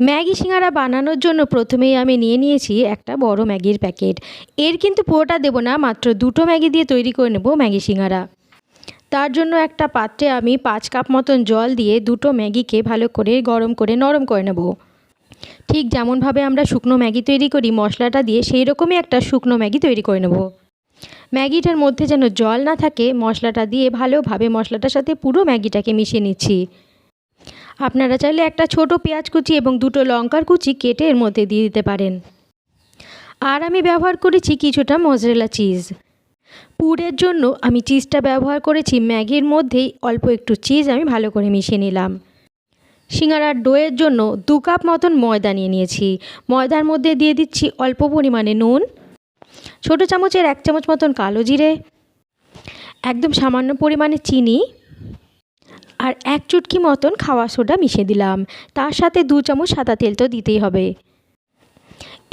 Maggi সিঙ্গারা বানানোর জন্য প্রথমেই আমি নিয়ে নিয়েছি একটা বড় ম্যাগির প্যাকেট। এর কিন্তু পুরোটা দেবো না, মাত্র দুটো ম্যাগি দিয়ে তৈরি করে নেব ম্যাগি সিঙ্গারা। তার জন্য একটা পাত্রে আমি পাঁচ কাপ মতন জল দিয়ে দুটো ম্যাগিকে ভালো করে গরম করে নরম করে নেব। ঠিক যেমনভাবে আমরা শুকনো ম্যাগি তৈরি করি, মশলাটা দিয়ে সেই রকমই একটা শুকনো ম্যাগি তৈরি করে নেব। ম্যাগিটার মধ্যে যেন জল না থাকে, মশলাটা দিয়ে ভালোভাবে, মশলাটার সাথে পুরো ম্যাগিটাকে মিশিয়ে নিচ্ছি। আপনারা চাইলে একটা ছোট পেঁয়াজ কুচি এবং দুটো লঙ্কার কুচি কেটে এর মধ্যে দিয়ে দিতে পারেন। আর আমি ব্যবহার করেছি কিছুটা মজরেলা চিজ। পুরের জন্য আমি চিজটা ব্যবহার করেছি ম্যাগির মধ্যেই অল্প একটু চিজ আমি ভালো করে মিশিয়ে নিলাম। সিঙ্গারার ডোয়ের জন্য দু কাপ মতন ময়দা নিয়ে নিয়েছি। ময়দার মধ্যে দিয়ে দিচ্ছি অল্প পরিমাণে নুন, ছোটো চামচের এক চামচ মতন কালো জিরে, একদম সামান্য পরিমাণে চিনি আর এক চুটকি মতন খাওয়া সোডা মিশিয়ে দিলাম। তার সাথে দু চামচ সাদা তেল তো দিতেই হবে।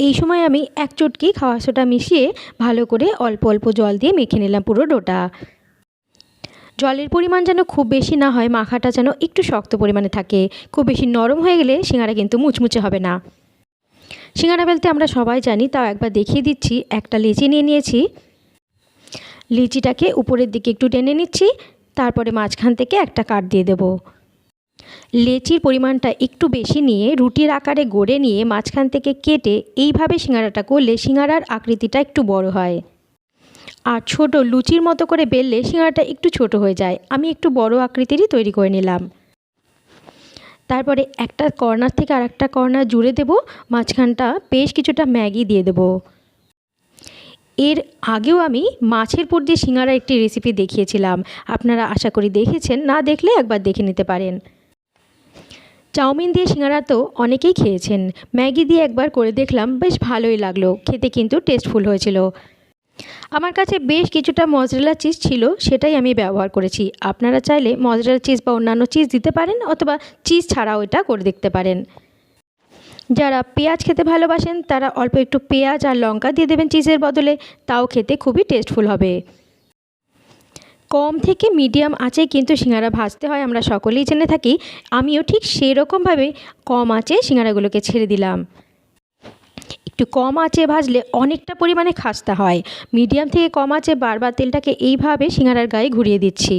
এই সময় আমি এক চুটকি খাওয়া সোডা মিশিয়ে ভালো করে অল্প অল্প জল দিয়ে মেখে নিলাম পুরো ডোটা। জলের পরিমাণ যেন খুব বেশি না হয়, মাখাটা যেন একটু শক্ত পরিমাণে থাকে। খুব বেশি নরম হয়ে গেলে সিঙ্গারা কিন্তু মুচমুচে হবে না। সিঙ্গারা বেলতে আমরা সবাই জানি, তাও একবার দেখিয়ে দিচ্ছি। একটা লিচি নিয়ে নিয়েছি। লিচিটাকে উপরের দিকে একটু টেনে নিচ্ছি। তারপরে মাঝখান থেকে একটা কাট দিয়ে দেব। লেচির পরিমাণটা একটু বেশি নিয়ে রুটির আকারে গড়ে নিয়ে মাঝখান থেকে কেটে এইভাবে সিঙ্গারাটা করলে সিঙ্গারার আকৃতিটা একটু বড় হয়। আর ছোট লুচির মতো করে বেললে সিঙ্গারাটা একটু ছোট হয়ে যায়। আমি একটু বড় আকৃতিরই তৈরি করে নিলাম। তারপরে একটা কর্নার থেকে আর একটা কর্নার জুড়ে দেবো। মাঝখানটা বেশ কিছুটা ম্যাগি দিয়ে দেবো। এর আগেও আমি মাছের পুর দিয়ে সিঙ্গারা একটি রেসিপি দেখিয়েছিলাম। আপনারা আশা করি দেখেছেন, না দেখলে একবার দেখে নিতে পারেন। চাউমিন দিয়ে সিঙ্গারা তো অনেকেই খেয়েছেন। ম্যাগি দিয়ে একবার করে দেখলাম, বেশ ভালোই লাগল। খেতে কিন্তু টেস্টফুল হয়েছিল। আমার কাছে বেশ কিছুটা মজরেলা চিজ ছিল, সেটাই আমি ব্যবহার করেছি। আপনারা চাইলে মজরেলা চিজ বা অন্যান্য চিজ দিতে পারেন, অথবা চিজ ছাড়াও এটা করে দেখতে পারেন। যারা পেঁয়াজ খেতে ভালোবাসেন, তারা অল্প একটু পেঁয়াজ আর লঙ্কা দিয়ে দেবেন চিজের বদলে। তাও খেতে খুবই টেস্টফুল হবে। কম থেকে মিডিয়াম আঁচে কিন্তু সিঙ্গারা ভাজতে হয়, আমরা সকলেই জেনে থাকি। আমিও ঠিক সেই রকমভাবে কম আঁচে সিঙ্গারাগুলোকে ছেড়ে দিলাম। একটু কম আঁচে ভাজলে অনেকটা পরিমাণে খাস্তা হয়। মিডিয়াম থেকে কম আঁচে বারবার তেলটাকে এইভাবে সিঙ্গারার গায়ে ঘুরিয়ে দিচ্ছি।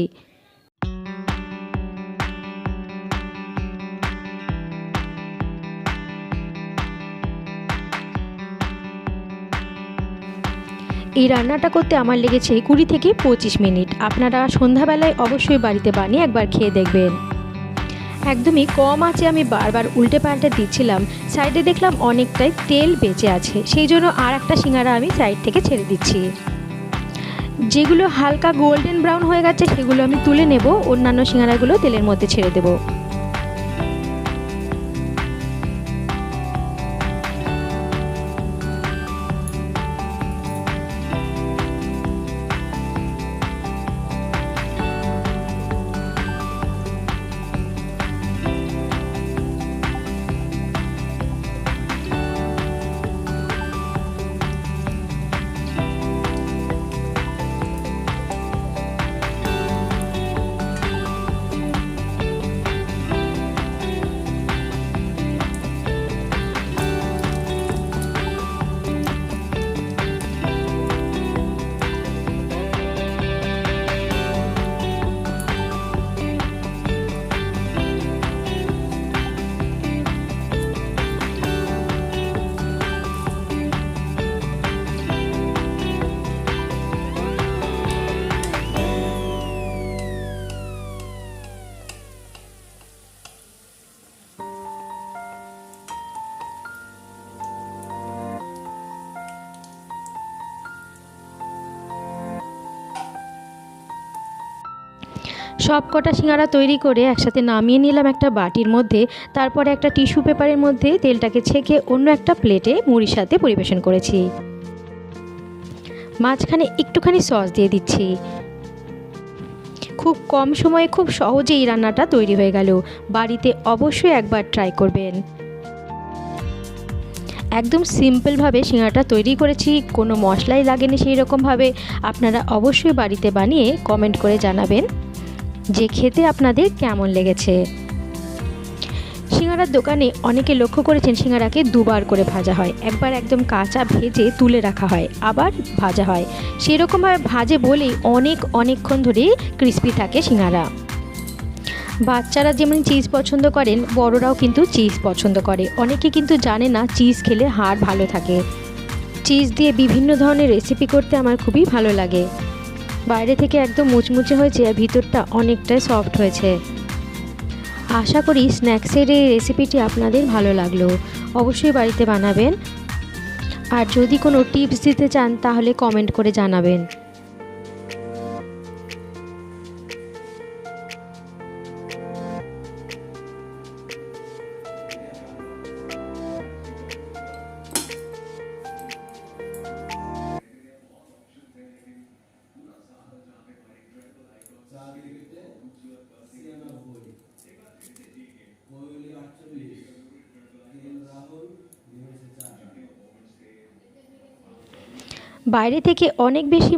এই রান্নাটা করতে আমার লেগেছে কুড়ি থেকে পঁচিশ মিনিট। আপনারা সন্ধ্যাবেলায় অবশ্যই বাড়িতে বানিয়ে একবার খেয়ে দেখবেন। একদমই কম আছে আমি বারবার উল্টে পাল্টে দিচ্ছিলাম। সাইডে দেখলাম অনেকটাই তেল বেঁচে আছে, সেই জন্য আর একটা সিঙ্গারা আমি সাইড থেকে ছেড়ে দিচ্ছি। যেগুলো হালকা গোল্ডেন ব্রাউন হয়ে গেছে সেগুলো আমি তুলে নেব, অন্যান্য সিঙ্গারাগুলো তেলের মধ্যে ছেড়ে দেবো। সব কটা সিঙ্গারা তৈরি করে একসাথে নামিয়ে নিলাম একটা বাটির মধ্যে, তারপরে একটা টিস্যু পেপারের মধ্যে তেলটাকে ছেঁকে অন্য একটা প্লেটে মুড়ির সাথে পরিবেশন করেছি। মাঝখানে একটুখানি সস দিয়ে দিচ্ছি। খুব কম সময়ে খুব সহজে এই রান্নাটা তৈরি হয়ে গেল। বাড়িতে অবশ্যই একবার ট্রাই করবেন। একদম সিম্পলভাবে সিঙ্গারাটা তৈরি করেছি, কোনো মশলাই লাগেনি সেই রকমভাবে আপনারা অবশ্যই বাড়িতে বানিয়ে কমেন্ট করে জানাবেন। যে খেতে আপনাদের কেমন লেগেছে? সিঙ্গারা সিঙ্গারার দোকানে অনেকে লক্ষ্য করেছেন সিঙ্গারাকে দুবার করে ভাজা হয়। একবার একদম কাঁচা ভেজে তুলে রাখা হয়, আবার ভাজা হয়। সেরকমভাবে ভাজে বলেই অনেক অনেকক্ষণ ধরে ক্রিস্পি থাকে সিঙ্গারা। বাচ্চারা যেমন চিজ পছন্দ করেন, বড়রাও কিন্তু চিজ পছন্দ করে। অনেকে কিন্তু জানে না চিজ খেলে হাড় ভালো থাকে। চিজ দিয়ে বিভিন্ন ধরনের রেসিপি করতে আমার খুবই ভালো লাগে। বাইরে থেকে একদম মুচমুচে হয়েছে আর ভিতরটা অনেকটাই সফট হয়েছে। আশা করি স্ন্যাক্সের এই রেসিপিটি আপনাদের ভালো লাগল। অবশ্যই বাড়িতে বানাবেন। আর যদি কোনো টিপস দিতে চান, তাহলে কমেন্ট করে জানাবেন। বাইরে থেকে অনেক বেশি